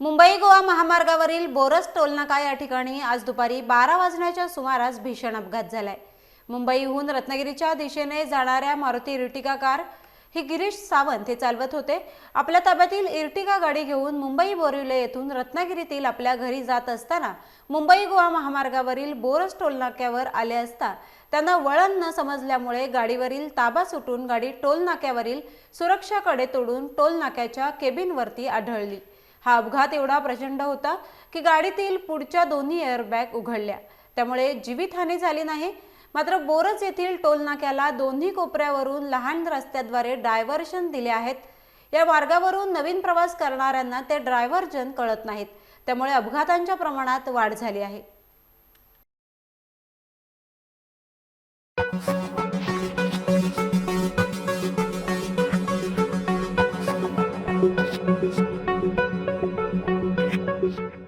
मुंबई गोवा महामार्गावरील बोरस टोलनाका या ठिकाणी आज दुपारी बारा वाजण्याच्या सुमारास भीषण अपघात झालाय. मुंबईहून रत्नागिरीच्या दिशेने जाणाऱ्या मारुती इर्टिगा कार ही गिरीश सावंत हे चालवत होते. आपल्या ताब्यातील इर्टिगा गाडी घेऊन मुंबई बोरिवले येथून रत्नागिरीतील आपल्या घरी जात असताना मुंबई गोवा महामार्गावरील बोरस टोलनाक्यावर आले असता त्यांना वळण न समजल्यामुळे गाडीवरील ताबा सुटून गाडी टोलनाक्यावरील सुरक्षाकडे तोडून टोल नाक्याच्या केबिनवरती आढळली. हा अपघात एवढा प्रचंड होता की गाडीतील पुढच्या दोन्ही एअरबॅग उघडल्या. त्यामुळे जीवितहानी झाली नाही. मात्र बोरज येथील टोलनाक्याला दोन्ही कोपऱ्यावरून लहान रस्त्याद्वारे डायव्हर्शन दिले आहेत. या मार्गावरून नवीन प्रवास करणाऱ्यांना ते ड्रायव्हर्जन कळत नाहीत. त्यामुळे अपघातांच्या प्रमाणात वाढ झाली आहे. Thank you. Thank you.